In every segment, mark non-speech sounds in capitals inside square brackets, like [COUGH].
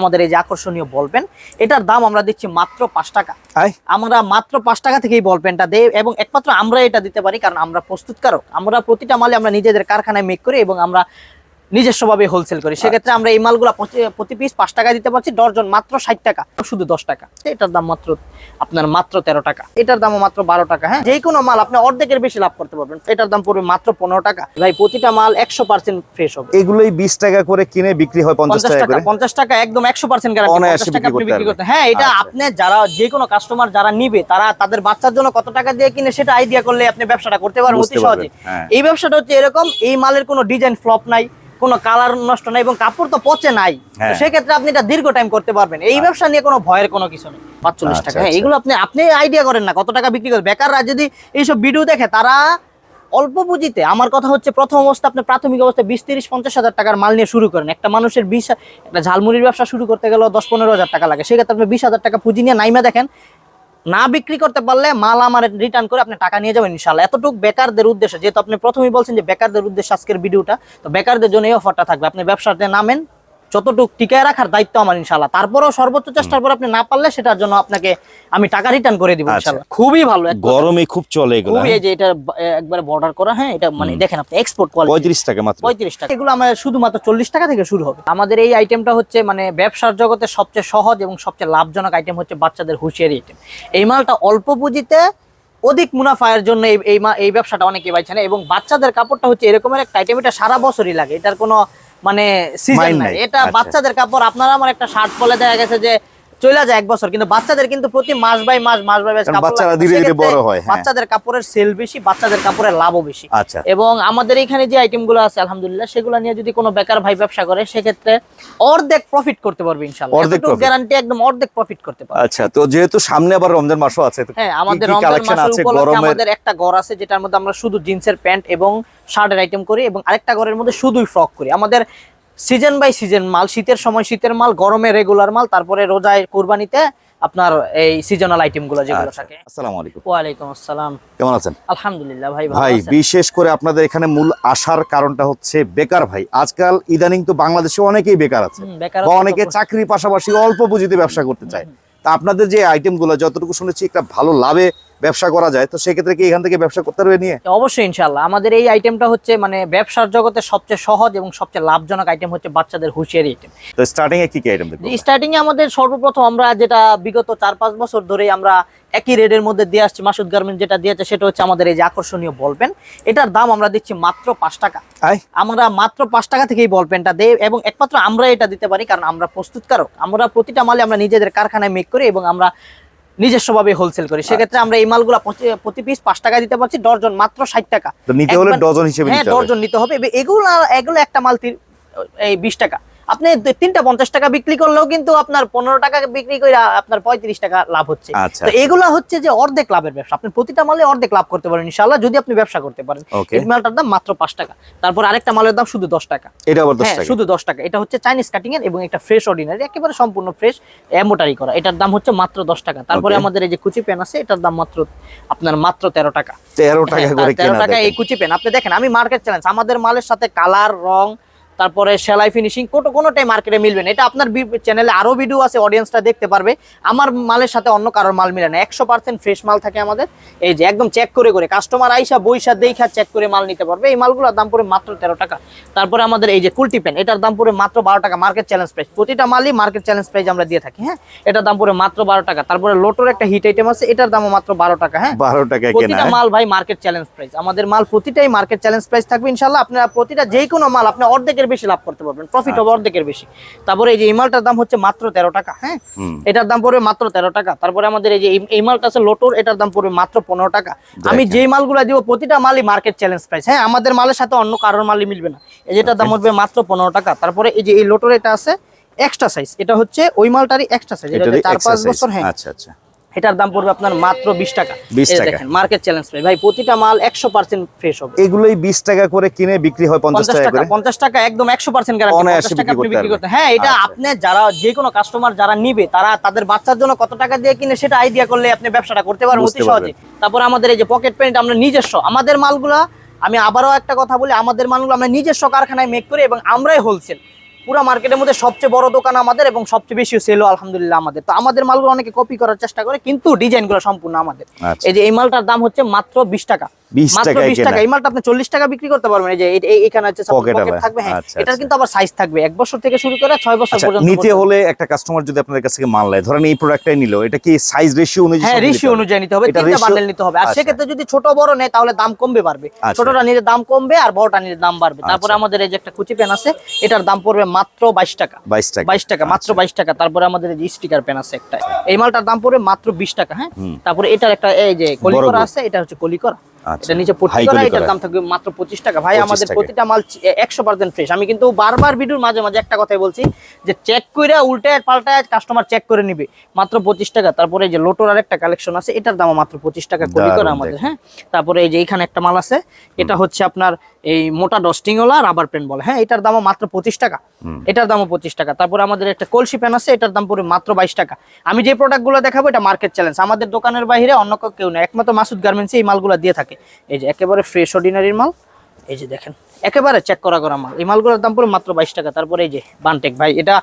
আমাদের এই যে আকর্ষণীয় বলপেন এটার দাম আমরা দিচ্ছি মাত্র পাঁচ টাকা। আমরা মাত্র পাঁচ টাকা থেকেই এই বলপেনটা দেই এবং একমাত্র আমরা এটা দিতে পারি কারণ আমরা প্রস্তুতকারক। আমরা প্রতিটা মালে আমরা নিজেদের কারখানায় মেক করি এবং আমরা নিজস্বভাবে হোলসেল করি। সেক্ষেত্রে আমরা এই মালগুলো প্রতি- পিস পাঁচ টাকা দিতে পারছি ডর্জন মাত্র ষাট টাকা। শুধু দশ টাকা। এটার দাম মাত্র আপনার মাত্র তেরো টাকা। এটার দামও মাত্র বারো টাকা হ্যাঁ? যে কোনো মাল আপনি অর্ধেকের বেশি লাভ করতে পারবেন। এটার দাম পড়বে মাত্র পনেরো টাকা। ভাই প্রতিটা মাল একশো পার্সেন্ট ফ্রেশ হবে। এগুলোই বিশ টাকা করে কিনে বিক্রি হয় পঞ্চাশ টাকা পঞ্চাশ টাকা একদম একশো পার্সেন্ট গ্যারান্টি করতে হ্যাঁ এটা আচ্ছা। আপনি যারা যে কোনো কাস্টমার যারা নিবে তারা তাদের বাচ্চার জন্য কত টাকা দিয়ে কিনে সেটা আইডিয়া করলে আপনি ব্যবসাটা করতে পারবেন অতি সহজে হ্যাঁ। এই ব্যবসাটা হচ্ছে এরকম এই মালের কোনো ডিজাইন ফ্লপ নাই। কোনো কালার নষ্ট নাই এবং কাপড় তো পচে নাই। হ্যাঁ। সেক্ষেত্রে আপনি এটা দীর্ঘ টাইম করতে পারবেন। এই ব্যবসা নিয়ে কোনো ভয়ের কোনো কিছু নেই। পাঁচচল্লিশ আচ্ছা, টাকা। হ্যাঁ আচ্ছা। এগুলো আপনি আপনি আইডিয়া করেন না কত টাকা বিক্রি করেন বেকাররা যদি এইসব ভিডিও দেখে তারা অল্প পুঁজিতে আমার কথা হচ্ছে প্রথম অবস্থা আপনি প্রাথমিক অবস্থায় বিশ তিরিশ পঞ্চাশ হাজার টাকার মাল নিয়ে শুরু করেন। একটা মানুষের বিশ একটা ঝালমুড়ির ব্যবসা শুরু করতে গেলেও দশ পনেরো হাজার টাকা লাগে। সেক্ষেত্রে আপনি বিশ হাজার টাকা পুঁজি নিয়ে নাইমা দেখেন। না বিক্রি করতে পারলে মাল আমার রিটার্ন করে আপনি টাকা নিয়ে যাবেন ইনশাল্লাহ এতটুকু বেকারদের উদ্দেশ্যে, যেহেতু আপনি প্রথমেই বলছেন যে বেকারদের উদ্দেশ্যে আজকের ভিডিওটা তো বেকারদের জন্য এই অফারটা থাকবে। আপনি ব্যবসাতে নামেন যতটুকু টিকায় রাখার দায়িত্ব আমার ইনশাল্লাহ তারপরেও সর্বোচ্চ চেষ্টার পর আপনি না পারলে সেটার জন্য আপনাকে আমি টাকা রিটার্ন করে দিব আচ্ছা। ইনশাল্লাহ খুবই ভালো গরমে খুব চলে এগুলো খুবই এই যে এটা একবারে বর্ডার করা হ্যাঁ? এটা মানে দেখেন আপনি এক্সপোর্ট কোয়ালিটি পঁয়ত্রিশ টাকা মাত্র। পঁয়ত্রিশ টাকা। এগুলো আমাদের শুধুমাত্র চল্লিশ টাকা থেকে শুরু হবে। আমাদের এই আইটেমটা হচ্ছে মানে ব্যবসার জগতে সবচেয়ে সহজ এবং সবচেয়ে লাভজনক আইটেম হচ্ছে বাচ্চাদের হুঁশিয়ারি আইটেম এই মালটা অল্প পুঁজিতে অধিক মুনাফায়ের জন্য এই এই এই ব্যবসাটা অনেকে পাইছে না এবং বাচ্চাদের কাপড়টা হচ্ছে এরকমের একটা আইটেম এটা সারা বছরই লাগে। এটার কোনো মানে সিজন নাই। এটা আচ্ছা। বাচ্চাদের কাপড় আপনারা আমার একটা শার্ট পলে দেখা গেছে যে চলে যায় এক বছর কিন্তু বাচ্চাদের কিন্তু প্রতি মাস বাই মাস মাস বাই মাস বাচ্চারা ধীরে ধীরে বড় হয়, হ্যাঁ। বাচ্চাদের কাপড়ের সেল বেশি বাচ্চাদের কাপড়ের লাভও বেশি। আচ্ছা। এবং আমাদের এখানে যে আইটেমগুলো আছে আলহামদুলিল্লাহ সেগুলো নিয়ে যদি কোনো বেকার ভাই ব্যবসা করে সেক্ষেত্রে অর্ধেক প্রফিট করতে পারবে ইনশাআল্লাহ। অর্ধেক গ্যারান্টি একদম অর্ধেক প্রফিট করতে পারবে। আচ্ছা তো যেহেতু সামনে আবার রমজান মাসও আছে হ্যাঁ আমাদের রমজান উপলক্ষে আমাদের একটা ঘর আছে যেটার মধ্যে আমরা শুধু জিন্সের প্যান্ট এবং শার্টের আইটেম করি এবং আরেকটা ঘরের মধ্যে শুধুই ফ্রক করি। আমাদের সিজন বাই সিজন মাল শীতের সময় শীতের মাল গরমে রেগুলার মাল তারপরে রোজায় কোরবানিতে আপনার এই সিজনাল আইটেমগুলো যেগুলো আচ্ছা, থাকে। আসসালামু আলাইকুম। ওয়ালাইকুম আসসালাম। কেমন আছেন? আলহামদুলিল্লাহ ভাই ভাই বিশেষ করে আপনাদের এখানে মূল আসার কারণটা হচ্ছে বেকার ভাই। আজকাল ইদানিং তো বাংলাদেশে অনেকেই বেকার আছে বা অনেকে চাকরির পাশাপাশি অল্প পুঁজিতে ব্যবসা করতে চায়। তা আপনাদের যে আইটেমগুলো যতটুকু শুনেছি একটা ভালো লাভে ব্যবসা করা যায় তো সেক্ষেত্রে কি এখান থেকে ব্যবসা করতে পারবে নিয়ে? অবশ্যই ইনশাল্লাহ আমাদের এই আইটেমটা হচ্ছে মানে ব্যবসার জগতে সবচেয়ে সহজ এবং সবচেয়ে লাভজনক আইটেম হচ্ছে বাচ্চাদের হুঁশিয়ারি আইটেম তো স্টার্টিং এ কি কি আইটেম স্টার্টিং এ আমাদের সর্বপ্রথম আমরা যেটা বিগত চার পাঁচ বছর ধরে আমরা একই রেডের মধ্যে দিয়ে আসছি মাসুদ গার্মেন্ট যেটা দিয়েছে সেটা হচ্ছে আমাদের এই যে আকর্ষণীয় বলপেন এটার দাম আমরা দিচ্ছি মাত্র পাঁচ টাকা। আমরা মাত্র পাঁচ টাকা থেকে এই বলপেনটা দেই এবং একমাত্র আমরা এটা দিতে পারি কারণ আমরা প্রস্তুতকারক। আমরা প্রতিটা মালে আমরা নিজেদের কারখানায় মেক করি এবং আমরা নিজস্বভাবে হোলসেল করি। সেক্ষেত্রে আমরা এই মালগুলা প্রতি- পিস পাঁচ টাকা দিতে পারছি ডজন মাত্র ষাট টাকা। নিতে হলে ডজন হিসেবে হ্যাঁ ডজন নিতে হবে। এগুলো এগুলো একটা মাল এই বিশ টাকা। আপনি তিনটা পঞ্চাশ টাকা বিক্রি করলেও কিন্তু আপনার পনেরো টাকা বিক্রি করে আপনার পঁয়ত্রিশ টাকা লাভ হচ্ছে। আচ্ছা। তো এগুলো হচ্ছে যে অর্ধেক লাভের ব্যবসা। আপনি প্রতিটা মালে অর্ধেক লাভ করতে পারেন ইনশাল্লাহ যদি আপনি ব্যবসা করতে পারেন। এই মালটার দাম মাত্র পাঁচ টাকা। তারপর আরেকটা মালের দাম শুধু দশ টাকা। এটা হ্যাঁ শুধু দশ টাকা। এটা হচ্ছে চাইনিজ কাটিং এর এবং একটা ফ্রেশ অর্ডিনারি একেবারে সম্পূর্ণ ফ্রেশ এমোটারি করা। এটার দাম হচ্ছে মাত্র দশ টাকা। তারপরে আমাদের এই যে কুচি পেন আছে এটার দাম মাত্র আপনার মাত্র তেরো টাকা। তেরো টাকা হ্যাঁ, তেরো টাকা এই কুচি পেন। আপনি দেখেন আমি মার্কেট চ্যালেঞ্জ আমাদের মালের সাথে কালার রং তারপরে সেলাই ফিনিশিং কোনো কোনোটাই মার্কেটে মিলবে না। এটা আপনার চ্যানেলে আরও ভিডিও আছে অডিয়েন্সটা দেখতে পারবে। আমার মালের সাথে অন্য কারোর মাল মিলে না। একশো পার্সেন্ট ফ্রেশ মাল থাকে আমাদের। এই যে একদম চেক করে করে। কাস্টমার আইসা বইসা দেখা চেক করে মাল নিতে পারবে। এই মালগুলোর দাম পড়ে মাত্র তেরো টাকা। তারপরে আমাদের এই যে কুলটি পেন এটার দাম পড়ে মাত্র বারো টাকা। মার্কেট চ্যালেঞ্জ প্রাইস প্রতিটা মালই মার্কেট চ্যালেঞ্জ প্রাইস আমরা দিয়ে থাকি হ্যাঁ? এটার দাম পড়ে মাত্র বারো টাকা। তারপরে লোটোর একটা হিট আইটেম আছে এটার দামও মাত্র বারো টাকা হ্যাঁ? বারো টাকা প্রতিটা মাল ভাই মার্কেট চ্যালেঞ্জ প্রাইস আমাদের মাল প্রতিটাই মার্কেট চ্যালেঞ্জ প্রাইস থাকবে ইনশাল্লাহ আপনারা প্রতিটা যে কোনো মাল আপনি অর্ধেকের বেশি লাভ করতে পারবেন প্রফিট হবে অর্ধেকের বেশি। তারপরে এই যে এই মালটার দাম হচ্ছে মাত্র তেরো টাকা হ্যাঁ? এটার দাম পড়বে মাত্র তেরো টাকা। তারপরে আমাদের এই যে এই- মালটা আছে লোটোর এটার দাম পড়বে মাত্র পনেরো টাকা। আমি। যেই মালগুলো দিব প্রতিটা মালই মার্কেট চ্যালেঞ্জ প্রাইস হ্যাঁ? আমাদের মালের সাথে অন্য কারোর মালই মিলবে না। এই যেটার দাম উঠবে মাত্র পনেরো টাকা। তারপরে এই যে এই লোটোর এটা আছে এক্সট্রা সাইজ এটা হচ্ছে ওই মালটারই এক্সট্রা সাইজ এটা চার পাঁচ বছর হ্যাঁ। আচ্ছা আচ্ছা। এটার দাম পড়বে আপনার মাত্র বিশ টাকা। 20 এই যে টাকা। দেখেন মার্কেট চ্যালেঞ্জ প্রাইস ভাই প্রতিটা মাল একশো পার্সেন্ট ফ্রেশ হবে। এগুলোই বিশ টাকা করে কিনে বিক্রি হয় পঞ্চাশ টাকা করে? পঞ্চাশ টাকা একদম একশো পার্সেন্ট বিক্রি করতে হ্যাঁ এটা আচ্ছা। আপনি যারা যে কোনো কাস্টমার যারা নিবে তারা তাদের বাচ্চার জন্য কত টাকা দিয়ে কিনে সেটা আইডিয়া করলে আপনি ব্যবসাটা করতে পারবেন অতি সহজে। তারপর আমাদের এই যে পকেট পেন্ট আমরা নিজস্ব আমাদের মালগুলা আমি আবারও একটা কথা বলি আমাদের মালগুলো আমরা নিজস্ব কারখানায় মেক করি এবং আমরাই হোলসেল পুরো মার্কেটের মধ্যে সবচেয়ে বড় দোকান আমাদের এবং সবচেয়ে বেশি সেলও আলহামদুলিল্লাহ আমাদের। তো আমাদের মালগুলো অনেকে কপি করার চেষ্টা করে কিন্তু ডিজাইনগুলো সম্পূর্ণ আমাদের। আচ্ছা। এই যে এই মালটার দাম হচ্ছে মাত্র বিশ টাকা। 20 মাত্র টাকায় বিশ কেনা। টাকা। এই মালটা আপনি চল্লিশ টাকা বিক্রি করতে পারবেন। এই যে এই- এই- এখানে হচ্ছে পকেট থাকবে হ্যাঁ। আচ্ছা, আচ্ছা। কিন্তু আবার সাইজ থাকবে। এক বছর থেকে শুরু করে ছয় বছর আচ্ছা পর্যন্ত নিতে হলে একটা কাস্টমার যদি আপনাদের কাছ থেকে মাল নেয় ধরেন এই প্রোডাক্টটাই নিল এটা কি সাইজ রেশিও অনুযায়ী হ্যাঁ রেশিও অনুযায়ী নিতে হবে। তিনটা বান্ডেল নিতে হবে। আর আচ্ছা। সেক্ষেত্রে যদি ছোট বড় নেয় তাহলে দাম কমবে বাড়বে। আচ্ছা। ছোটটা নিলে দাম কমবে আর বড়টা নিলে দাম বাড়বে। তারপরে আচ্ছা। আমাদের এই যে একটা কুচি পেন আছে এটার দাম পড়বে মাত্র বাইশ টাকা। 22 টাকা। বাইশ টাকা মাত্র বাইশ টাকা। তারপরে আমাদের এই যে স্টিকার পেন আছে একটা এই মালটার দাম পড়বে মাত্র বিশ টাকা হ্যাঁ? তারপরে এটার একটা এই যে কলি বড় করা গরু। আছে এটা হচ্ছে কলি করা আচ্ছা। এটা নিচে পট্টি High করা এটার দাম থাকবে মাত্র পঁচিশ টাকা। ভাই আমাদের প্রতিটা মাল একশো পার্সেন্ট ফ্রেশ আমি কিন্তু বারবার ভিডিওর মাঝে মাঝে একটা কথাই বলছি যে চেক করে উল্টে পাল্টায় কাস্টমার চেক করে নিবে। মাত্র পঁচিশ টাকা। তারপরে এই যে লোটোর আর একটা কালেকশন আছে এটার দাম মাত্র পঁচিশ টাকা কলি করা আমাদের হ্যাঁ? তারপরে এই যে এখানে একটা মাল আছে এটা হচ্ছে আপনার এই মোটা ডস্টিংওয়ালা রাবার পেন বলে। হ্যাঁ এটার দামও মাত্র পঁচিশ টাকা। এটার দামও পঁচিশ টাকা। তারপরে আমাদের একটা কলসি পেন আছে এটার দাম পুরো মাত্র বাইশ টাকা। আমি যে প্রোডাক্টগুলো দেখাবো এটা মার্কেট চ্যালেঞ্জ আমাদের দোকানের বাইরে অন্য কেউ- কেউ নেই। একমাত্র মাসুদ গার্মেন্টসে এই মালগুলো দিয়ে থাকে। এই যে একেবারে ফ্রেশ অর্ডিনারির মাল, এই যে দেখেন, একেবারে চেক করা করা মাল। এই মালগুলোর দাম পড়ে মাত্র বাইশ টাকা। তারপরে এই যে বানটেক ভাই, এটা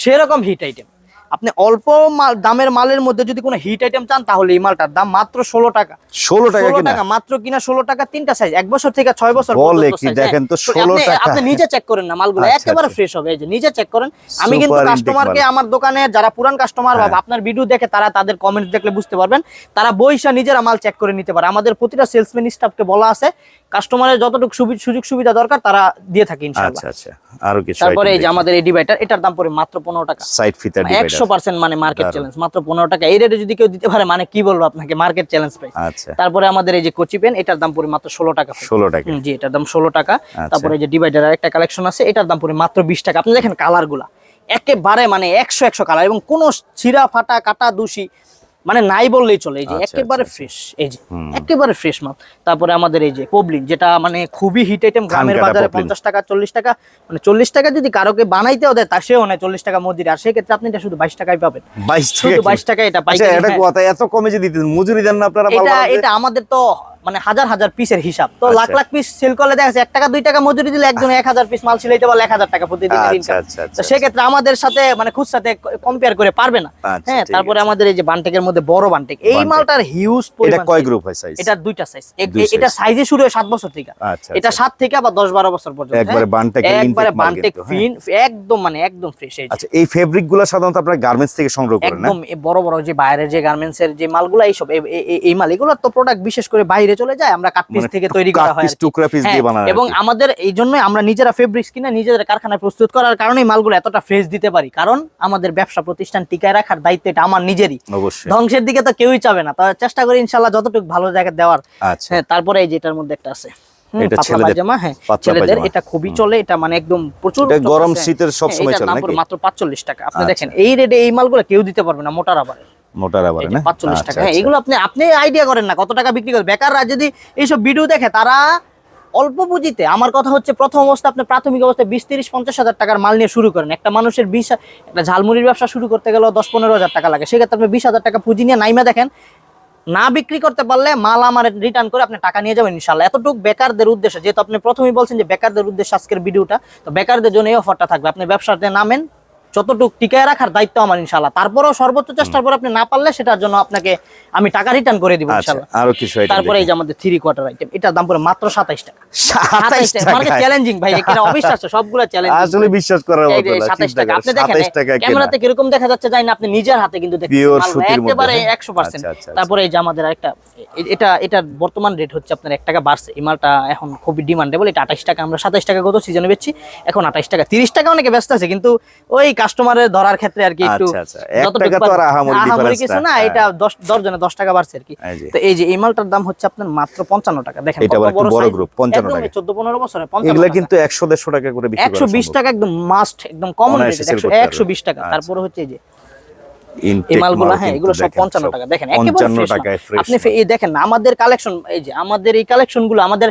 সেরকম হিট আইটেম আপনি অল্প মাল দামের মালের মধ্যে যদি কোনো হিট আইটেম চান তাহলে এই মালটার দাম মাত্র ষোলো টাকা 16 টাকা টাকা মাত্র কিনা ষোলো টাকা তিনটা সাইজ এক বছর থেকে ছয় বছর size, দেখেন তো, হ্যাঁ। 16 আপনি- টাকা। আপনি নিজে চেক করেন না মালগুলো আচ্ছা, একেবারে আচ্ছা। ফ্রেশ হবে এই যে নিজে চেক করেন আমি কিন্তু কাস্টমারকে আমার দোকানে যারা পুরান কাস্টমার বা হ্যাঁ। আপনার ভিডিও দেখে তারা তাদের কমেন্টস দেখলে বুঝতে পারবেন তারা বইসা নিজেরা মাল চেক করে নিতে পারে আমাদের প্রতিটা সেলসম্যান স্টাফকে বলা আছে কাস্টমারের যতটুকু সুযোগ সুবিধা দরকার তারা দিয়ে থাকে ইনশাআল্লাহ। আচ্ছা আচ্ছা। আরও কিছু তারপরে এই যে আমাদের এই ডিভাইডার এটার দাম পড়ে মাত্র পনেরো টাকা। সাইড ফিতার একশো পার্সেন্ট মানে মার্কেট চ্যালেঞ্জ মাত্র পনেরো টাকা। এই রেটে যদি কেউ দিতে পারে মানে কি বলব আপনাকে মার্কেট চ্যালেঞ্জ প্রাইস আচ্ছা। তারপরে আমাদের এই যে কোচি পেন এটার দাম পড়ে মাত্র ষোলো টাকা 16 টাকা। জি এটার দাম ষোলো টাকা। আচ্ছা। তারপরে এই যে ডিভাইডার একটা কালেকশন আছে এটার দাম পড়ে মাত্র বিশ টাকা। আপনি দেখেন কালারগুলা। একেবারে মানে একশো একশো কালার এবং কোনো ছিঁড়া ফাটা কাটা দোষী মানে নাই বললেই চলে এই যে আচ্ছা, একেবারে আচ্ছা, ফ্রেশ এই যে একেবারে ফ্রেশ মাল। তারপরে আমাদের এই যে পবলিন যেটা মানে খুবই হিট আইটেম গ্রামের বাজারে পঞ্চাশ টাকা চল্লিশ টাকা মানে চল্লিশ টাকা যদি কারোকে বানাইতে দেয় তা সেও নেয় চল্লিশ টাকা মজুরি। আর সেক্ষেত্রে আপনি এটা শুধু বাইশ টাকায় পাবেন। বাইশ শুধু বাইশ টাকা এটা আচ্ছা পাইকারি হ্যাঁ। এত কমে যদি মজুরি দেন না আপনারা এটা এটা আমাদের তো মানে হাজার হাজার পিসের হিসাব। তো আচ্ছা। লাখ লাখ পিস সেল করলে দেখা যাচ্ছে এক টাকা দুই টাকা মজুরি দিলে একজন এক হাজার পিস মাল সিলাইতে পারলে এক হাজার টাকা প্রতিদিন আচ্ছা, আচ্ছা, আচ্ছা, তো সেক্ষেত্রে আমাদের সাথে মানে খুচরাতে কম্পেয়ার করে পারবে না। আচ্ছা, হ্যাঁ তারপরে আমাদের এই যে বানটেকের মধ্যে বড় বানটেক এই মালটার হিউজ এটা কয় গ্রুপ হয় সাইজ এটা দুইটা সাইজ এটা সাইজে শুরু হয় সাত বছর থেকে। আচ্ছা এটা আচ্ছা। সাত থেকে আবার দশ বারো বছর পর্যন্ত একবারে হ্যাঁ। বানটেকের intake একবারে বানটেক হ্যাঁ। ফিন একদম মানে একদম ফ্রেশ। আচ্ছা এই ফেব্রিকগুলো সাধারণত আপনারা গার্মেন্টস থেকে সংগ্রহ করেন না? একদম বড় বড় যে বাইরের যে গার্মেন্টস এর যে মালগুলো এইসব এই মাল এগুলো তো প্রোডাক্ট বিশেষ করে বাইরে চলে যায় আমরা কাট পিস মানে থেকে তৈরি করা হয়। টুকরা পিস দিয়ে হ্যাঁ, বানানো এবং আমাদের এই জন্যই আমরা নিজেরা ফেব্রিক্স কিনে নিজেদের কারখানায় প্রস্তুত করার কারণে মালগুলো এতটা ফ্রেশ দিতে পারি। কারণ আমাদের ব্যবসা প্রতিষ্ঠান টিকায় রাখার দায়িত্ব এটা আমার নিজেরই। অবশ্যই। ধ্বংসের দিকে তো কেউই চাবে না। তবে চেষ্টা করি ইনশাল্লাহ যতটুকু ভালো জায়গা দেওয়ার। আচ্ছা। হ্যাঁ তারপরে এই যেটার মধ্যে একটা আছে। এটা পায়জামা হ্যাঁ ছেলেদের এটা খুবই চলে এটা মানে একদম প্রচুর গরম শীতের সব সময় চলে নাকি? মাত্র পাঁচচল্লিশ টাকা। আপনি আচ্ছা। দেখেন এই রেটে এই মালগুলো কেউ দিতে পারবে না মোটা রাবারে মোটা রাবার না? পাঁচচল্লিশ টাকা। আচ্ছা, হ্যাঁ আচ্ছা। এগুলো আপনি আপনি আইডিয়া করেন না কত টাকা বিক্রি করে বেকাররা যদি এইসব ভিডিও দেখে তারা অল্প পুঁজিতে আমার কথা হচ্ছে প্রথম অবস্থা আপনি প্রাথমিক অবস্থায় বিশ তিরিশ পঞ্চাশ হাজার টাকার মাল নিয়ে শুরু করেন। একটা মানুষের বিশ একটা ঝালমুড়ির ব্যবসা শুরু করতে গেলেও দশ পনেরো হাজার টাকা লাগে। সেক্ষেত্রে আপনি বিশ হাজার টাকা পুঁজি নিয়ে নাইমা দেখেন না বিক্রি করতে পারলে মাল আমার রিটার্ন করে আপনি টাকা নিয়ে যাবেন ইনশাল্লাহ এতটুকু বেকারদের উদ্দেশ্যে যেহেতু আপনি প্রথমেই বলছেন যে বেকারদের উদ্দেশ্যে আজকের ভিডিওটা তো বেকারদের জন্য এই অফারটা থাকবে। আপনি ব্যবসাতে নামেন যতটুকু টিকায় রাখার দায়িত্ব আমার ইনশাল্লাহ তারপরেও সর্বোচ্চ চেষ্টার পর আপনি না পারলে সেটার জন্য আপনাকে আমি টাকা রিটার্ন করে দিব আচ্ছা ইনশাল্লাহ আরও কিছু তারপরে এই যে আমাদের থ্রি কোয়ার্টার আইটেম এটার দাম পড়ে মাত্র সাতাইশ টাকা। 27 টাকা। মার্কেট চ্যালেঞ্জিং ভাই এটা অবিশ্বাস্য সবগুলো চ্যালেঞ্জিং আসলে বিশ্বাস করার মতো না সাতাইশ চিন্তা টাকা আপনি দেখেন 27। ক্যামেরাতে কীরকম দেখা যাচ্ছে জানি না আপনি নিজের হাতে কিন্তু সুতির মধ্যে, একেবারে হ্যাঁ? একশো পার্সেন্ট আচ্ছা, আচ্ছা, আচ্ছা। তারপরে এই যে আমাদের একটা এটা এটার বর্তমান রেট হচ্ছে আপনার এক টাকা বাড়ছে। এই মালটা এখন খুবই ডিমান্ডেবল এটা আঠাশ টাকা আমরা সাতাইশ টাকা গত সিজনে বেচছি এখন আঠাইশ টাকা। তিরিশ টাকা অনেকে ব্যস্ত আছে কিন্তু ওই কাস্টমারের ধরার ক্ষেত্রে আর কি একটু আচ্ছা, আচ্ছা। আহামরি কিছু না, হ্যাঁ। এটা দশ দশ জনে দশ টাকা বাড়ছে আর কি। তো এই যে এই মালটার দাম হচ্ছে আপনার মাত্র পঞ্চান্ন টাকা। দেখেন এটা বড় group, 55 টাকা। চোদ্দ পনেরো বছরে পঞ্চান্ন এগুলা। কিন্তু একশো দেড়শো টাকা করে একশো বিশ টাকা একদম মাস্ট একদম কমন একশো বিশ টাকা। আচ্ছা। তারপরে হচ্ছে এই যে হ্যাঁ এগুলো সব পঞ্চান্ন টাকা। দেখেন একেবারে 55 fresh টাকায় আপনি এই দেখেন আমাদের কালেকশন এই যে আমাদের এই কালেকশনগুলো আমাদের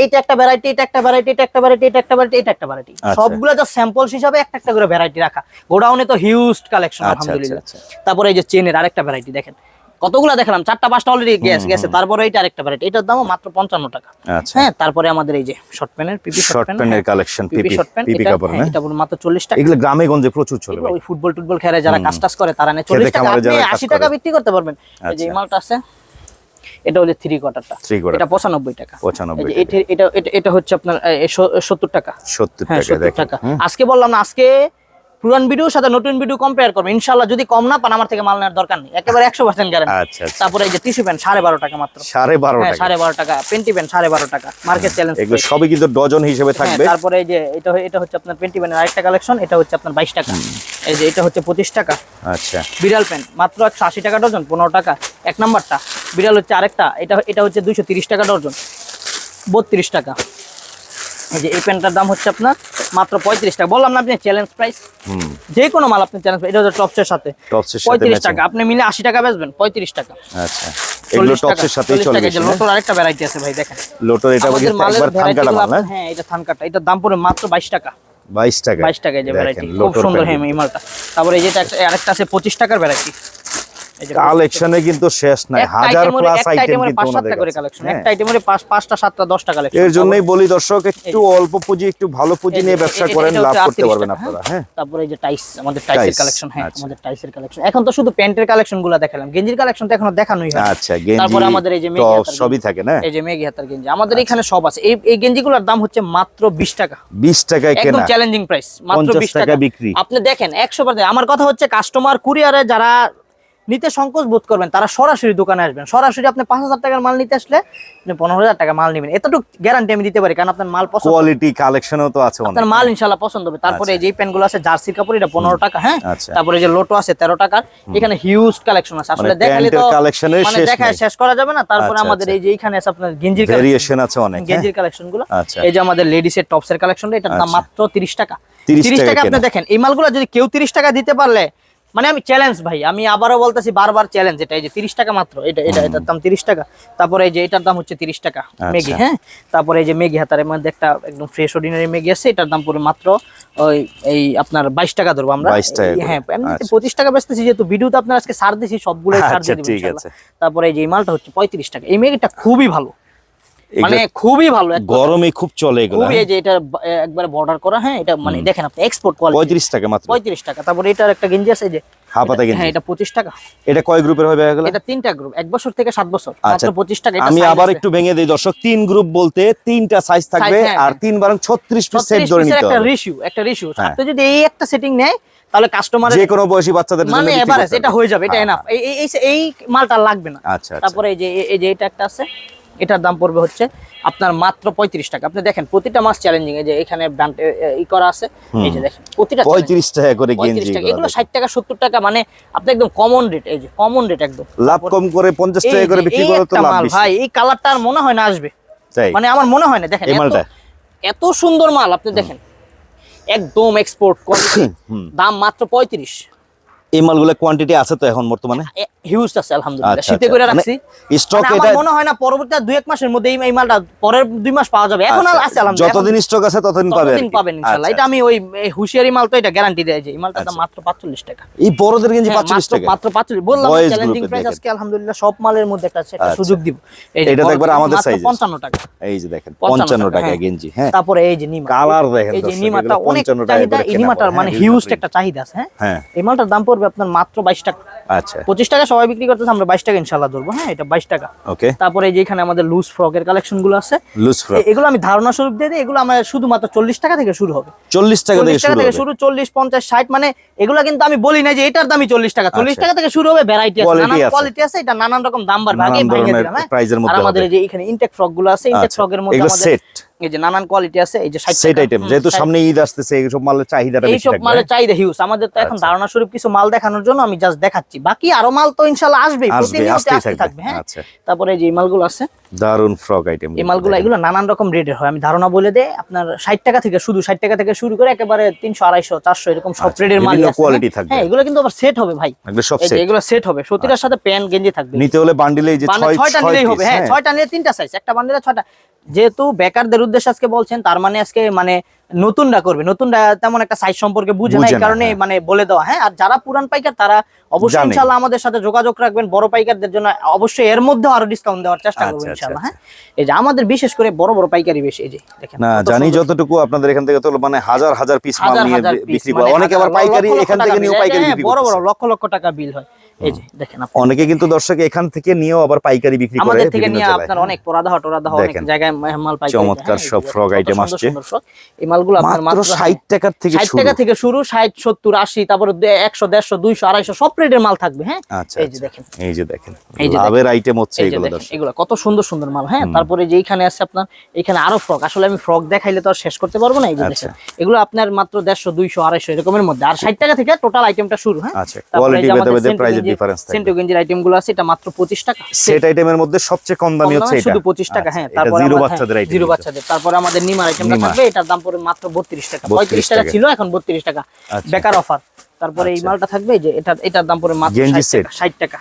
এইটা একটা ভ্যারাইটি এটা একটা ভ্যারাইটি এটা একটা ভ্যারাইটি এটা একটা ভ্যারাইটি এটা একটা ভ্যারাইটি আচ্ছা। সবগুলো যা স্যাম্পলস হিসাবে একটা একটা করে ভ্যারাইটি রাখা। গোডাউনে তো হিউজ কালেকশন আচ্ছা, আলহামদুলিল্লাহ। আচ্ছা, তারপরে এই যে চেনের আরেকটা ভ্যারাইটি দেখেন। কতগুলা দেখলাম? চারটা পাঁচটা অলরেডি গ্যাস গেছে তারপরে এটা আরেকটা ভ্যারাইটি এটার দামও মাত্র পঞ্চান্ন টাকা। হ্যাঁ তারপরে আমাদের এই যে শর্ট প্যান্টের পিপি শর্ট প্যান্টের collection PP short pant PP এটা হ্যাঁ, না এটা মাত্র চল্লিশ টাকা। এগুলো গ্রামে গঞ্জে প্রচুর চলে ওই ফুটবল টুটবল খেলে যারা কাজ টাজ করে তারা নেয়। চল্লিশ টাকা আপনি যারা কাজ আশি টাকা করে। বিক্রি করতে পারবেন। এই যে। মালটা আছে এটা হচ্ছে থ্রি কোয়ার্টারটা Three quarter। এটা পঁচানব্বই টাকা। পঁচানব্বই এটা- এটা হচ্ছে আপনার সত্তর টাকা। সত্তর হ্যাঁ টাকা আজকে বললাম না আজকে পুরান ভিডিওর সাথে নতুন ভিডিও কম্পেয়ার করবেন ইনশাল্লাহ যদি কম না পান আমার থেকে মাল নেওয়ার দরকার নেই। একেবারে একশো পার্সেন্ট গ্যারান্টি আচ্ছা আচ্ছা। তারপরে এই যে টিস্যু প্যান্ট সাড়ে বারো টাকা মাত্র। সাড়ে বারো হ্যাঁ সাড়ে বারো টাকা। পেন্টি প্যান্ট সাড়ে বারো টাকা। মার্কেট চ্যালেঞ্জ এগুলো সবই কিন্তু ডজন হিসেবে থাকবে। তারপরে এই যে এটা এটা হচ্ছে আপনার পেন্টি প্যান্টের আরেকটা কালেকশন এটা হচ্ছে আপনার বাইশ টাকা। এই যে এটা হচ্ছে পঁচিশ টাকা। আচ্ছা। বিড়াল প্যান্ট মাত্র একশো আশি টাকা ডজন পনেরো টাকা। এক নাম্বারটা। বিড়াল হচ্ছে আরেকটা এটা এটা হচ্ছে দুইশো তিরিশ টাকা ডজন। বত্রিশ টাকা। এই যে এই প্যান্টটার দাম হচ্ছে আপনার মাত্র পঁয়ত্রিশ টাকা। বললাম না আপনি চ্যালেঞ্জ প্রাইস যে কোনো মাল আপনি চ্যালেঞ্জ এটা হচ্ছে টপসের সাথে। পঁয়ত্রিশ টাকা। আপনি মিলে আশি টাকা বেচবেন পঁয়ত্রিশ টাকা। আচ্ছা। এগুলো চল্লিশ টাকা টপসের সাথেই চলে টাকা। এই যে গেছে লোটোর আরেকটা ভ্যারাইটি আছে ভাই দেখেন। লোটোর এটা আমাদের একবার থানকাটা মাল হ্যাঁ এটা থানকাটা। এটার দাম পড়ে মাত্র বাইশ টাকা। বাইশ টাকা। বাইশ টাকা যে ভ্যারাইটি খুব সুন্দর হ্যাঁ এই মালটা। তারপরে এই যেটা আরেকটা আছে পঁচিশ টাকার ভ্যারাইটি কালেকশনে কিন্তু শেষ নাই। হাজার প্লাস আইটেম কিন্তু পাঁচ ওনাদের করে কালেকশন হ্যাঁ। একটা কালেকশন এর জন্যই বলি দর্শক একটু অল্প পুঁজি একটু ভালো পুঁজি নিয়ে ব্যবসা করেন লাভ করতে পারবেন আপনারা হ্যাঁ। তারপরে এই যে টাইস আমাদের টাইসের কালেকশন হ্যাঁ আচ্ছা। আমাদের টাইসের কালেকশন এখন তো শুধু প্যান্টের কালেকশনগুলো দেখালাম গেঞ্জির কালেকশন তো এখনও দেখানোই হয় আচ্ছা গেঞ্জি তারপরে আমাদের এই যে হাতার সবই থাকে না? এই যে মেঘি হাতার গেঞ্জি আমাদের এখানে সব আছে। এই এই গেঞ্জিগুলোর দাম হচ্ছে মাত্র বিশ টাকা। বিশ টাকায় একদম চ্যালেঞ্জিং প্রাইস মাত্র 50 বিশ টাকা। টাকা বিক্রি। আপনি দেখেন একশো পার্সেন্ট আমার কথা হচ্ছে কাস্টমার কুরিয়ারে যারা নিতে সংকোচ বোধ করবেন তারা সরাসরি দোকানে আসবেন। সরাসরি আপনি পাঁচ হাজার টাকার মাল নিতে আসলে পনেরো হাজার টাকা মাল নেবেন। এতটুকু গ্যারান্টি আমি দিতে পারি কারণ আপনার মাল পছন্দ। কোয়ালিটি কালেকশনও তো আছে আপনার মাল ইনশাল্লাহ পছন্দ হবে। তারপরে এই যে প্যান্টগুলো আছে জার্সির কাপড় এটা পনেরো টাকা হ্যাঁ? আচ্ছা। তারপরে যে লোটো আছে তেরো টাকার। এখানে হিউজ কালেকশন আছে। আসলে মানে দেখালে তো মানে দেখায় শেষ করা যাবে না। তারপরে আচ্ছা, আমাদের আচ্ছা। এই যে এখানে আছে আপনার গেঞ্জির ভেরিয়েশন আছে অনেক হ্যাঁ? গেঞ্জির কালেকশনগুলো আচ্ছা। এই যে আমাদের লেডিস এর টপস এর কালেকশন এটার দাম আচ্ছা। মাত্র তিরিশ টাকা। তিরিশ টাকা টাকা আপনি দেখেন এই মালগুলো যদি কেউ তিরিশ টাকা দিতে পারলে মানে আমি চ্যালেঞ্জ ভাই আমি আবারও বলতেছি বারবার চ্যালেঞ্জ এটা এই যে তিরিশ টাকা মাত্র এটা এটা এটার দাম তিরিশ টাকা তারপরে এই যে এটার দাম হচ্ছে তিরিশ টাকা মেগি হ্যাঁ তারপরে এই যে মেগি হাতারের মধ্যে একটা একদম ফ্রেশ অর্ডিনারি মেগি আছে এটার দাম পুরো মাত্র ওই এই আপনার বাইশ টাকা ধরবো আমরা 22 টাকা করে। হ্যাঁ এমনিতে আচ্ছা। পঁচিশ টাকা বেচতেছি যেহেতু ভিডিওতে আপনার আজকে ছাড় দিছি সবগুলো ছাড় আচ্ছা, দিয়ে। তারপরে এই যে এই মালটা হচ্ছে পঁয়ত্রিশ টাকা এই মেগিটা খুবই ভালো মানে খুবই ভালো গরমে খুব চলে এগুলো খুবই যে এটা একবারে বর্ডার করা হ্যাঁ এটা মানে দেখেন আপনি এক্সপোর্ট কোয়ালিটি পঁয়ত্রিশ টাকা মাত্র। পঁয়ত্রিশ টাকা তারপরে এটার একটা গেঞ্জি আছে যে হাফাতা গেঞ্জি। হ্যাঁ এটা পঁচিশ টাকা। এটা কয় গ্রুপের হবে এগুলো? এটা তিনটা গ্রুপ এক বছর থেকে সাত বছর আচ্ছা, মাত্র পঁচিশ টাকা এটা আমি আবার একটু ভেঙে দিই দর্শক তিন গ্রুপ বলতে তিনটা সাইজ থাকবে হ্যাঁ, আর হ্যাঁ। তিন বারং ছত্রিশ পিস সেট 36 ধরে নিতে একটা হবে। রেশিও একটা রেশিও হ্যাঁ। আপনি যদি এই একটা সেটিং নেয় তাহলে কাস্টমারের যে কোনো বয়সী বাচ্চাদের জন্য মানে এভারেজ এটা হয়ে যাবে এটা হ্যাঁ, এনাফ এই এই- মালটা লাগবে না। আচ্ছা আচ্ছা। তারপরে এই যে এই যে এটা একটা আছে এটার দাম পড়বে হচ্ছে আপনার মাত্র পঁয়ত্রিশ টাকা। আপনি দেখেন প্রতিটা মাস চ্যালেঞ্জিং এই যে এখানে ই করা আছে এই যে দেখেন প্রতিটা পঁয়ত্রিশ টাকা করে পঁয়ত্রিশ টাকা এগুলো ষাট টাকা সত্তর টাকা মানে আপনি একদম কমন রেট এই যে কমন রেট একদম। লাভ কম করে পঞ্চাশ টাকা করে বিক্রি করে তো লাভ ভাই এই কালারটা আর মনে হয় না আসবে। মানে আমার মনে হয় না দেখেন এত- সুন্দর মাল আপনি দেখেন একদম এক্সপোর্ট [COUGHS] দাম মাত্র পঁয়ত্রিশ। এই মালগুলো কোয়ান্টিটি আছে তো এখন বর্তমানে? হিউজ আছে আলহামদুলিল্লাহ। আচ্ছা, শীতে আচ্ছা। করে মানে রাখছি। স্টক মানে এটা আমার মনে হয় না পরবর্তী দুই এক মাসের মধ্যে এই- মালটা পরের দুই মাস পাওয়া যাবে। এখন আচ্ছা, আছে আলহামদুলিল্লাহ। যতদিন স্টক আছে ততদিন পাবে আর ততদিন পাবেন ইনশাআল্লাহ। এটা আমি ওই হুঁশিয়ারি মাল তো এটা গ্যারান্টি দেয় যে এই মালটার দাম মাত্র 45 টাকা। এই বড়দের গেঞ্জি হ্যাঁ, পাঁচচল্লিশ মাত্র টাকা। মাত্র 45 বললাম চ্যালেঞ্জিং প্রাইস আজকে আলহামদুলিল্লাহ সব মালের মধ্যে একটা একটা আচ্ছা। সুযোগ দিব। এটা একবার আমাদের size-এর। 55 টাকা এই যে দেখেন 55 পঞ্চান্ন টাকা হ্যাঁ। গেঞ্জি হ্যাঁ। তারপরে এই যে নিমা কালার দেখেন এই যে নিমাটা অনেক 55 টাকা চাহিদা এই নিমাটার মানে হ্যাঁ, হিউজ একটা চাহিদা আছে হ্যাঁ। হ্যাঁ। এই মালটার দাম পড়বে আপনার মাত্র 22 টাকা। আচ্ছা। 25 টাকা সবাই বিক্রি করতেছে আমরা 22 টাকা ইনশাআল্লাহ ধরবো। হ্যাঁ এটা 22 টাকা। ওকে তারপরে এই যে এখানে আমাদের লুজ ফ্রকের কালেকশনগুলো আছে লুজ ফ্রক এগুলো আমি ধারণা স্বরূপ দিয়ে দিই এগুলো আমার শুধুমাত্র চল্লিশ টাকা থেকে শুরু হবে। চল্লিশ টাকা থেকে শুরু চল্লিশ পঞ্চাশ ষাট মানে এগুলো কিন্তু আমি বলি না যে এটার দামই চল্লিশ টাকা। চল্লিশ আচ্ছা। টাকা থেকে শুরু হবে ভ্যারাইটি আছে। কোয়ালিটি আছে। এটা নানান রকম দাম ভেঙে দিলাম হ্যাঁ? আর আমাদের যে এখানে ইনটেক ফ্রকগুলো আছে ইনটেক আচ্ছা। ফ্রকের মধ্যে আমাদের এই যে নানান কোয়ালিটি আছে এই যে সেট আইটেম যেহেতু সামনে ঈদ আসতেছে এইসব মালের চাহিদাটা বেশি এইসব থাকবে মালের চাহিদা হিউজ আমাদের তো এখন আচ্ছা। ধারণা স্বরূপ কিছু মাল দেখানোর জন্য আমি জাস্ট দেখাচ্ছি। বাকি আরও মাল তো ইনশাল্লাহ আসবে প্রতিনিয়ত আসতে থাকবে। হ্যাঁ? আচ্ছা। তারপরে যে মালগুলো আছে দারুণ ফ্রক আইটেম এই মালগুলো এগুলো নানান রকম রেটের হয়। আমি ধারণা বলে দেয় আপনার ষাট টাকা থেকে শুধু ষাট টাকা থেকে শুরু করে একেবারে তিনশো আড়াইশো চারশো এরকম সব আচ্ছা, রেটের মাল বিভিন্ন quality থাকবে। হ্যাঁ এগুলো কিন্তু আবার সেট হবে ভাই। এগুলো সব সেট এগুলো সেট হবে। সতীটার সাথে প্যান্ট গেঞ্জি থাকবে। নিতে হলে বান্ডিলে এই যে মানে ছয় ছয়টা ছয় নিলেই হবে। হ্যাঁ ছয়টা নিলে তিনটা সাইজ একটা বান্ডিলে ছয়টা। যেহেতু বেকারদের উদ্দেশ্যে আজকে বলছেন তার মানে আজকে মানে নতুনরা করবে। নতুনরা তেমন একটা সাইজ সম্পর্কে বুঝে না এই কারণে হ্যাঁ। মানে বলে দেওয়া। হ্যাঁ আর যারা পুরান পাইকার তারা অবশ্যই জানে। ইনশাল্লাহ আমাদের সাথে যোগাযোগ রাখবেন। বড় পাইকারদের জন্য অবশ্যই এর মধ্যে আরও ডিসকাউন্ট দেওয়ার চেষ্টা করব আচ্ছা, আচ্ছা, ইনশাল্লাহ হ্যাঁ। এই যে আমাদের বিশেষ করে বড় বড় পাইকারি বেশি এই যে দেখেন না জানি যতটুকু আপনাদের এখান থেকে তো মানে হাজার হাজার পিস মাল নিয়ে বিক্রি মানে করে। অনেকে আবার পাইকারি এখান থেকে bill। পাইকারি হ্যাঁ, বিক্রি বড় বড় লক্ষ লক্ষ টাকা বিল হয়। এই যে দেখেন অনেকে কিন্তু দর্শক এখান থেকে নিয়েও আবার পাইকারি বিক্রি করে আমাদের থেকে নিয়ে আপনার অনেক পরাদাহ টরাদাহ অনেক জায়গায় মাল পাই চমৎকার সব frog item আসছে। এই মালগুলো আপনার মাত্র মাত্র ষাট টাকার থেকে ষাট শুরু। টাকা থেকে শুরু ষাট সত্তর আশি তারপরে একশো দেড়শো দুইশো আড়াইশো সব রেটের মাল থাকবে হ্যাঁ? আচ্ছা এই যে আচ্ছা। দেখেন। এই যে দেখেন লাভের আইটেম হচ্ছে এগুলো দর্শক। এগুলো কত সুন্দর সুন্দর মাল হ্যাঁ? তারপরে যে এইখানে আছে আপনার এখানে আরও ফ্রক আসলে আমি ফ্রক দেখাইলে তো আর শেষ করতে পারব না এই যে আচ্ছা। দেখেন। এগুলো আপনার মাত্র দেড়শো দুইশো আড়াইশো এরকমের মধ্যে। আর ষাট টাকা থেকে টোটাল আইটেমটা শুরু হ্যাঁ? আচ্ছা কোয়ালিটি ভেদে ভেদে গেঞ্জির- ডিফারেন্স থাকে সেন্টু গেঞ্জির আইটেম আছে এটা মাত্র পঁচিশ টাকা। সেট আইটেমের মধ্যে সবচেয়ে কম দামি হচ্ছে এটা। শুধু পঁচিশ টাকা হ্যাঁ এটা জিরো বাচ্চাদের আইটেম জিরো বাচ্চাদের। তারপরে আমাদের নিমার আইটেমটা থাকবে এটার দাম পড়বে মাত্র বত্রিশ টাকা। 32 টাকা টাকা। ছিল এখন বত্রিশ টাকা। বেকার অফার তারপরে এই আচ্ছা। মালটা থাকবে যে এটা এটার দাম মাত্র 60 টাকা।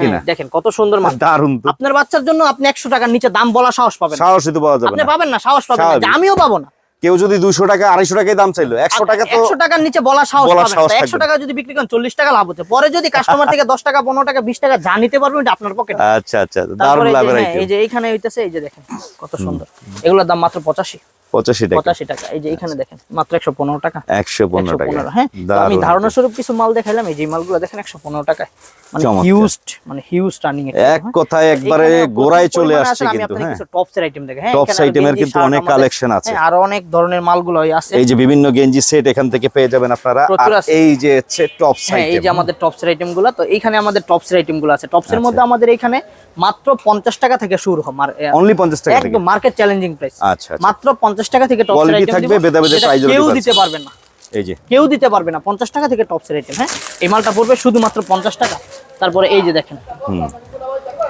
কিনা? হ্যাঁ, দেখেন কত সুন্দর মাল। দারুণ তো। আপনার বাচ্চার জন্য আপনি একশো টাকার নিচে দাম বলা সাহস পাবেন না। সাহসই তো পাওয়া যাবে আপনি পাবেন না সাহস পাবেন না আমিও পাবো না। কেউ যদি দুশো টাকা আড়াইশো টাকায় দাম চাইলো একশো টাকা তো একশো টাকার নিচে বলা সাহস একশো টাকা যদি বিক্রি করেন চল্লিশ টাকা লাভ হচ্ছে। পরে যদি কাস্টমার থেকে দশ টাকা পনেরো টাকা বিশ টাকা যা নিতে পারবেন আপনার পকেট আচ্ছা আচ্ছা দারুণ হ্যাঁ, এই যে এইখানে হইতেছে এই যে দেখেন কত সুন্দর। এগুলোর দাম মাত্র পঁচাশি। পঁচাশি টাকা। পঁচাশি টাকা। এই যে এখানে দেখেন মাত্র একশো পনেরো টাকা। একশো পনেরো টাকা। হ্যাঁ? আমি ধারণা স্বরূপ কিছু মাল দেখাইলাম এই যে মালগুলো দেখেন একশো পনেরো টাকায়। মানে হিউজ মানে হিউজ টার্নিং এক কথায় একবারে গোড়ায় চলে আসছে কিন্তু হ্যাঁ? টপস এর আইটেম দেখে হ্যাঁ? টপস আইটেমের কিন্তু অনেক আমাদের- কালেকশন আছে। হ্যাঁ অনেক ধরনের মালগুলো আছে। এই যে বিভিন্ন গেঞ্জি সেট এখান থেকে পেয়ে যাবেন আপনারা। আর এই যে হচ্ছে টপস হ্যাঁ এই যে আমাদের টপস এর আইটেমগুলো তো এইখানে আমাদের টপস এর আইটেমগুলো আছে। টপস এর আচ্ছা। মধ্যে আমাদের এখানে মাত্র পঞ্চাশ টাকা থেকে শুরু হয়। অনলি পঞ্চাশ টাকা থেকে? একদম মার্কেট চ্যালেঞ্জিং প্রাইস আচ্ছা আচ্ছা। মাত্র পঞ্চাশ টাকা থেকে আইটেম থাকবে, price কেউ দিতে পারবে না। এই যে। কেউ দিতে পারবে না পঞ্চাশ টাকা থেকে টপস এর আইটেম হ্যাঁ? এই মালটা পড়বে শুধুমাত্র পঞ্চাশ টাকা। তারপরে এই যে দেখেন।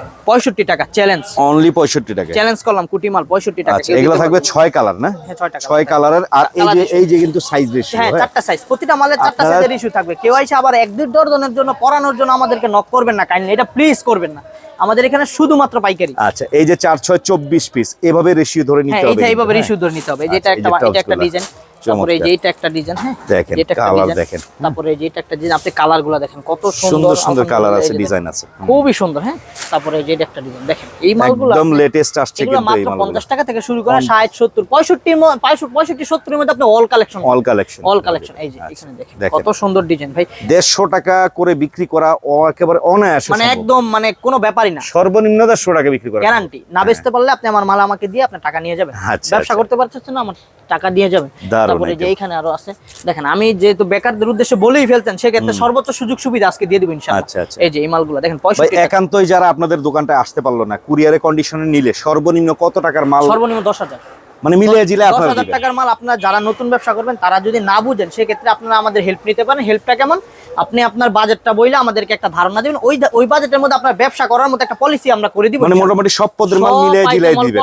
হুম পঁয়ষট্টি টাকা চ্যালেঞ্জ অনলি পঁয়ষট্টি টাকা চ্যালেঞ্জ করলাম কুটি মাল পঁয়ষট্টি টাকা। আচ্ছা এগুলো থাকবে পারবে না। ছয় কালার না? হ্যাঁ, ছয় টাকা। ছয় কালারের আর এই যে এই যে কিন্তু সাইজ রেশিও হ্যাঁ চারটা সাইজ প্রতিটা মালের চারটা সাইজের ইস্যু থাকবে। কেউ এসে আবার এক দুই দর্জনের জন্য পড়ানোর জন্য আমাদেরকে নক করবেন না কাইন্ডলি এটা প্লিজ করবেন না। আমাদের এখানে শুধুমাত্র পাইকারি। আচ্ছা এই যে চার ছয় চব্বিশ পিস এভাবে রেশিও ধরে নিতে হ্যাঁ হবে এটা এইভাবে হ্যাঁ। ইস্যু ধরে নিতে হবে। এই যে আচ্ছা, এটা একটা এটা একটা ডিজাইন তারপরে এই যে এটা একটা ডিজাইন হ্যাঁ? দেখেন, যেটা একটা colour ডিজাইন দেখেন। তারপরে এই যে এটা একটা ডিজাইন আপনি কালার দেখেন কত সুন্দর সুন্দর সুন্দর কালার আছে ডিজাইন আছে। খুবই সুন্দর হ্যাঁ? তারপরে এই যে এটা একটা ডিজাইন দেখেন এই মালগুলো একদম লেটেস্ট আসছে কিন্তু এই মালগুলো। পঞ্চাশ টাকা থেকে শুরু করে ষাট সত্তর পঁয়ষট্টির মধ্যে পঁয়ষট্টি সত্তরের মধ্যে আপনি all collection all collection all collection এই যে এখানে দেখেন দেখেন। কত সুন্দর ডিজাইন ভাই। দেড়শো টাকা করে বিক্রি করা একেবারে অনায়াসে মানে একদম মানে কোনো ব্যাপারই না। সর্বনিম্ন দেড়শো টাকা বিক্রি করা। গ্যারান্টি না বেচতে পারলে আপনি আমার মাল আমাকে দিয়ে আপনি টাকা নিয়ে যাবেন। আচ্ছা, ব্যবসা আচ্ছা। করতে পারছেন না আমার টাকা দিয়ে যাবেন। তারপরে যে এখানে এইখানে আরও আছে। দেখেন আমি যেহেতু বেকারদের উদ্দেশ্যে বলেই ফেলতেন সেক্ষেত্রে সর্বোচ্চ সুযোগ সুবিধা আজকে দিয়ে দিবেন আচ্ছা, আচ্ছা। এই যে এই মালগুলো দেখেন একান্তই যারা আপনাদের দোকানটা আসতে পারল না কুরিয়ারে কন্ডিশনে নিলে সর্বনিম্ন কত টাকার মাল সর্বনিম্ন দশ হাজার। মানে মিলিয়ে জিলে দশ আপনারা হাজার টাকার মাল আপনারা যারা নতুন ব্যবসা করবেন তারা যদি না বুঝেন সেক্ষেত্রে আপনারা আমাদের হেল্প নিতে পারেন। হেল্পটা কেমন? আপনি আপনার বাজেটটা বইলে আমাদেরকে একটা ধারণা দিবেন। ওই ওই বাজেটের মধ্যে আপনার ব্যবসা করার মতো একটা পলিসি আমরা করে দিব। মানে মোটামুটি সব পদের মাল মিলিয়ে item দিবেন?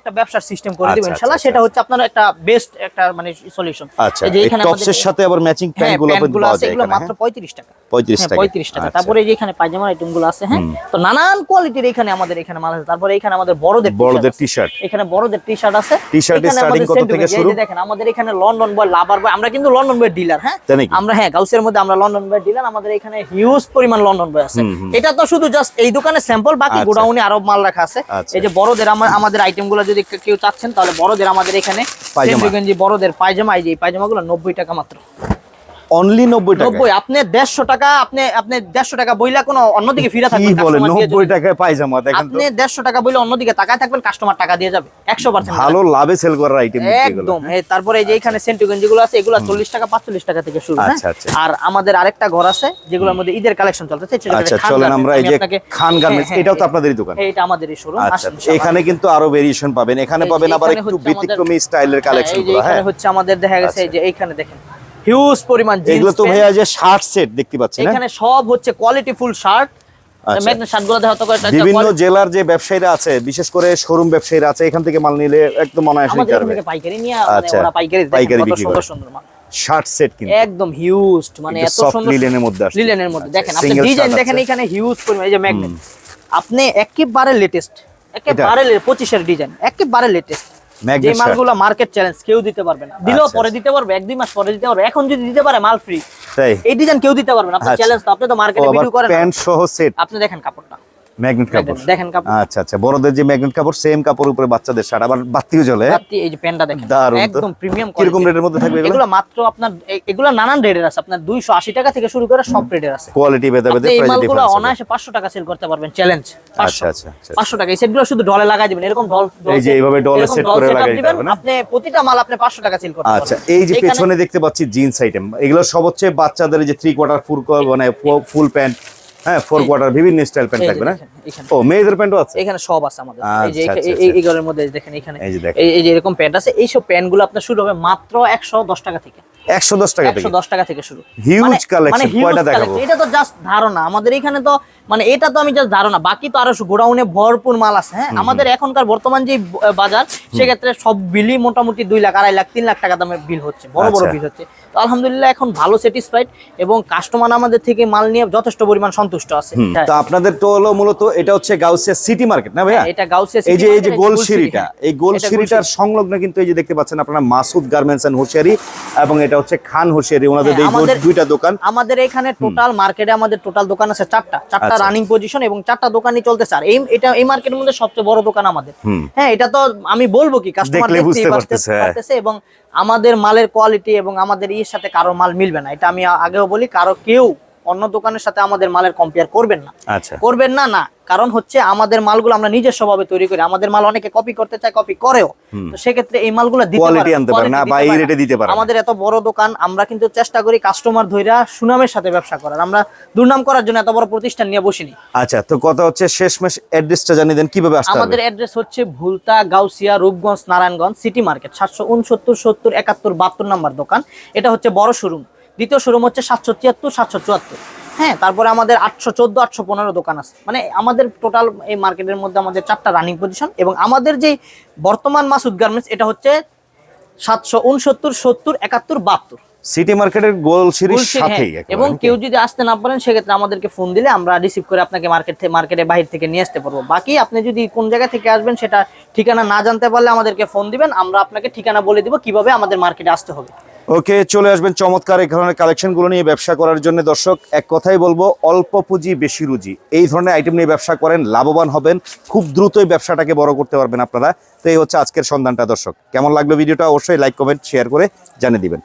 একটা ব্যবসার সিস্টেম করে দিব আচ্ছা, ইনশাআল্লাহ আচ্ছা, সেটা হচ্ছে আপনার একটা বেস্ট একটা মানে সলিউশন আচ্ছা এই টপসের সাথে আবার ম্যাচিং হ্যাঁ প্যান্টগুলো পাওয়া আছে যায় এগুলো মাত্র পঁয়ত্রিশ টাকা। পঁয়ত্রিশ হ্যাঁ টাকা। পঁয়ত্রিশ টাকা। আচ্ছা। তারপরে এই যে এখানে পায়জামার আইটেমগুলো আছে হ্যাঁ? তো নানান কোয়ালিটির এখানে আমাদের এখানে মাল আছে। তারপরে এখানে আমাদের বড়দের বড়দের টি শার্ট এখানে বড়দের টি শার্ট আছে। এখানে starting আমাদের কত থেকে শুরু? দেখেন আমাদের এখানে লন্ডন বয় লাভার বয় আমরা কিন্তু লন্ডন বয় ডিলার হ্যাঁ? আমরা হ্যাঁ গাউসের মধ্যে আমরা লন্ডন বয় ডিলার আমাদের এখানে হিউজ পরিমাণ লন্ডন বয় আছে। এটা তো শুধু জাস্ট এই দোকানে স্যাম্পল বাকি আচ্ছা। গোডাউনে আরও মাল রাখা আছে। আচ্ছা। এই যে বড়দের আমাদের আইটেমগুলো যদি কেউ চাচ্ছেন তাহলে বড়দের আমাদের এখানে বড়দের পায়জামা এই যে পায়জামা গুলো নব্বই টাকা মাত্র। অনলি নব্বই টাকা নব্বই আপনি দেড়শো টাকা আপনি আপনি দেড়শো টাকা বইলা কোনো অন্যদিকে ফিরে কি বলে। টাকায় পায়জামা দেখেন আপনি দেড়শো টাকা বইলে অন্যদিকে তাকায় থাকবেন কাস্টমার টাকা দিয়ে যাবে একশো পার্সেন্ট ভালো লাভে সেল করার আইটেম একদম তারপরে এই যে এখানে সেন্টু আছে এগুলো চল্লিশ টাকা পাঁচচল্লিশ টাকা থেকে শুরু হ্যাঁ? আচ্ছা, আচ্ছা। আর আমাদের আরেকটা ঘর আছে যেগুলোর মধ্যে ঈদের কালেকশন চলতেছে আচ্ছা চলেন আমরা এই যে খান গার্মেন্টস হ্যাঁ, এটাও তো হ্যাঁ, আপনাদেরই দোকান। এইটা আমাদেরই শোরুম আচ্ছা এখানে কিন্তু আরও ভেরিয়েশন পাবেন। এখানে পাবেন আবার একটু ব্যতিক্রমী স্টাইলের হ্যাঁ হচ্ছে আমাদের দেখা গেছে। যে এইখানে দেখেন। হিউজ পরিমাণ এগুলো তো ভাইয়া যে শার্ট সেট দেখতে পাচ্ছেন এখানে সব হচ্ছে কোয়ালিটি ফুল শার্ট আচ্ছা। বিভিন্ন জেলার যে ব্যবসায়ীরা আছে বিশেষ করে শোরুম ব্যবসায়ীরা আছে এখান থেকে মাল নিলে একদম অনায়াসে আমাদের নিতে পারবে। পাইকারি নিয়ে মানে আচ্ছা, ওরা পাইকারি পাইকারি বিক্রি সুন্দর করে। সুন্দর মাল। শার্ট সেট কিন্তু। একদম হিউজ মানে এত সুন্দর মধ্যে আসছে। লিলেনের মধ্যে। আচ্ছা, দেখেন আপনি ডিজাইন দেখেন এখানে হিউজ পরিমাণ এই যে ম্যাগনেট আপনি একেবারে লেটেস্ট একেবারে পঁচিশের ডিজাইন একেবারে লেটেস্ট যে। মালগুলো মার্কেট চ্যালেঞ্জ কেউ দিতে পারবে না। দিলেও আচ্ছা, পরে দিতে পারবে এক দুই মাস পরে দিতে পারবে। এখন যদি দিতে পারে মাল ফ্রি এই ডিজাইন কেউ দিতে পারবে না। আপনি আচ্ছা। চ্যালেঞ্জ তো আপনি তো মার্কেটে ভিডিও করেন প্যান্ট সহ সেট আপনি দেখেন কাপড়টা। ম্যাগনেট কাপড়? দেখেন কাপড়। আচ্ছা আচ্ছা বড়দের যে ম্যাগনেট কাপড় সেম কাপড় উপরে বাচ্চাদের শার্ট আবার বাতিও জ্বলে রাত্রি এই যে প্যান্টটা দেখেন। একদম প্রিমিয়াম কীরকম রেটের মধ্যে থাকবে এগুলো? এগুলো মাত্র আপনার এগুলো নানান রেটের আছে। আপনার দুইশো আশি টাকা থেকে শুরু করে সব রেটের আছে। কোয়ালিটি ভেদে ভেদে প্রাইস ডিফারেন্স অনায়াসে পাঁচশো টাকা সেল করতে পারবেন চ্যালেঞ্জ আচ্ছা আচ্ছা আচ্ছা পাঁচশো টাকা। এই সেটগুলো শুধু ডলে লাগাই দিবেন এরকম ডল এই যে এইভাবে ডলে set করে লাগাই দিতে হবে না? আপনি প্রতিটা মাল আপনি পাঁচশো টাকা সেল করতে আচ্ছা এই যে পেছনে দেখতে পাচ্ছি জিন্স আইটেম এগুলো সব হচ্ছে বাচ্চাদের যে থ্রি কোয়ার্টার ফুল মানে ফুল প্যান্ট হ্যাঁ ফোর কোয়ার্টার বিভিন্ন স্টাইল প্যান্ট থাকবে না? ও মেয়েদের প্যান্টও আছে? এখানে সব আছে আমাদের। এই যে আচ্ছা, এই- আচ্ছা, এই- এই ঘরের মধ্যে দেখেন এখানে এই যে। এই এই এরকম প্যান্ট আছে এইসব প্যান্টগুলো আপনার শুরু হবে মাত্র একশো দশ টাকা থেকে। একশো দশ টাকা থেকে। একশো দশ টাকা থেকে শুরু। হিউজ মানে- collection, মানে huge কয়টা দেখাবো? এটা তো জাস্ট ধারণা। আমাদের এখানে তো মানে এটা তো আমি জাস্ট ধারণা। বাকি তো আরও গোডাউনে ভরপুর মাল আছে হ্যাঁ? আমাদের এখনকার বর্তমান যে বাজার সেক্ষেত্রে সব বিলই মোটামুটি দুই লাখ আড়াই লাখ তিন লাখ টাকা দামের বিল হচ্ছে বড় বড় আচ্ছা। বিল হচ্ছে। তো আলহামদুলিল্লাহ এখন ভালো স্যাটিসফাইড এবং কাস্টমার আমাদের থেকে মাল নিয়ে যথেষ্ট পরিমাণ সন্তুষ্ট আছে। হ্যাঁ। তো আপনাদের তো হলো মূলত এটা হচ্ছে গাউসিয়া সিটি মার্কেট না ভাইয়া? এটা গাউসিয়া এই যে এই যে গোল সিঁড়িটা হ্যাঁ। এই গোল সিঁড়িটার সংলগ্ন কিন্তু এই যে দেখতে পাচ্ছেন আপনারা মাসুদ গার্মেন্টস এন্ড হুঁশিয়ারি এবং এটা হচ্ছে খান হুঁশিয়ারি ওনাদের হ্যাঁ, দুইটা দোকান। আমাদের এখানে টোটাল মার্কেটে আমাদের টোটাল দোকান আছে চারটা চারটা আচ্ছা। রানিং পজিশন এবং চারটা দোকানই চলতেছে আর এই এটা এই মার্কেটের মধ্যে সবচেয়ে বড় দোকান আমাদের। হ্যাঁ এটা তো আমি বলব কি কাস্টমার পারতেছে, হ্যাঁ। পারতেছে এবং আমাদের মালের কোয়ালিটি এবং আমাদের ইয়ের সাথে কারও মাল মিলবে না। এটা আমি আগেও বলি কারও কেউ অন্য দোকানের সাথে আমাদের মালের কম্পেয়ার করবেন না। আচ্ছা। করবেন না না। কারণ হচ্ছে আমাদের মালগুলো আমরা নিজস্বভাবে তৈরি করি। আমাদের মাল অনেকে কপি করতে চায় কপি করেও। তো সেক্ষেত্রে এই মালগুলো দিতে পারে। আমাদের এত বড় দোকান আমরা কিন্তু চেষ্টা করি কাস্টমার ধইরা সুনামের সাথে ব্যবসা করার। আমরা দুর্নাম করার জন্য এত বড় প্রতিষ্ঠান নিয়ে বসিনি। আচ্ছা তো কথা হচ্ছে শেষমেশ অ্যাড্রেসটা জানিয়ে দেন কীভাবে আসতে আমাদের অ্যাড্রেস হচ্ছে ভুলতা গাউসিয়া রূপগঞ্জ নারায়ণগঞ্জ সিটি মার্কেট সাতশো উনসত্তর সত্তর একাত্তর বাহাত্তর নাম্বার দোকান। এটা হচ্ছে বড় শোরুম। দ্বিতীয় শোরুম হচ্ছে সাতশো তিয়াত্তর সাতশো চুয়াত্তর। হ্যাঁ তারপরে আমাদের আটশো চোদ্দ আটশো পনেরো দোকান আছে। মানে আমাদের টোটাল এই মার্কেটের মধ্যে আমাদের চারটা রানিং পজিশন এবং আমাদের যে বর্তমান মাসুদ গার্মেন্টস এটা হচ্ছে সাতশো উনসত্তর সত্তর একাত্তর বাহাত্তর। সিটি মার্কেটের গোল গুলশান, সাথেই হ্যাঁ। এবং কেউ যদি আসতে না পারেন সেক্ষেত্রে আমাদেরকে ফোন দিলে আমরা রিসিভ করে আপনাকে মার্কেট থেকে মার্কেটে বাইরে থেকে নিয়ে আসতে পারব। বাকি আপনি যদি কোন জায়গা থেকে আসবেন সেটা ঠিকানা না জানতে পারলে আমাদেরকে ফোন দিবেন আমরা আপনাকে ঠিকানা বলে দিব কীভাবে আমাদের মার্কেটে আসতে হবে। ওকে, চলে আসবেন চমৎকার এই ধরনের কালেকশনগুলো নিয়ে ব্যবসা করার জন্য। দর্শক, এক কথাই বলব, অল্প পুঁজি, বেশি রুজি। এই ধরনের আইটেম নিয়ে ব্যবসা করেন, লাভবান হবেন, খুব দ্রুতই ব্যবসাটাকে বড় করতে পারবেন আপনারা। তো এই হচ্ছে আজকের সন্ধানটা, দর্শক। কেমন লাগল ভিডিওটা? অবশ্যই লাইক কমেন্ট শেয়ার করে জানিয়ে দিবেন।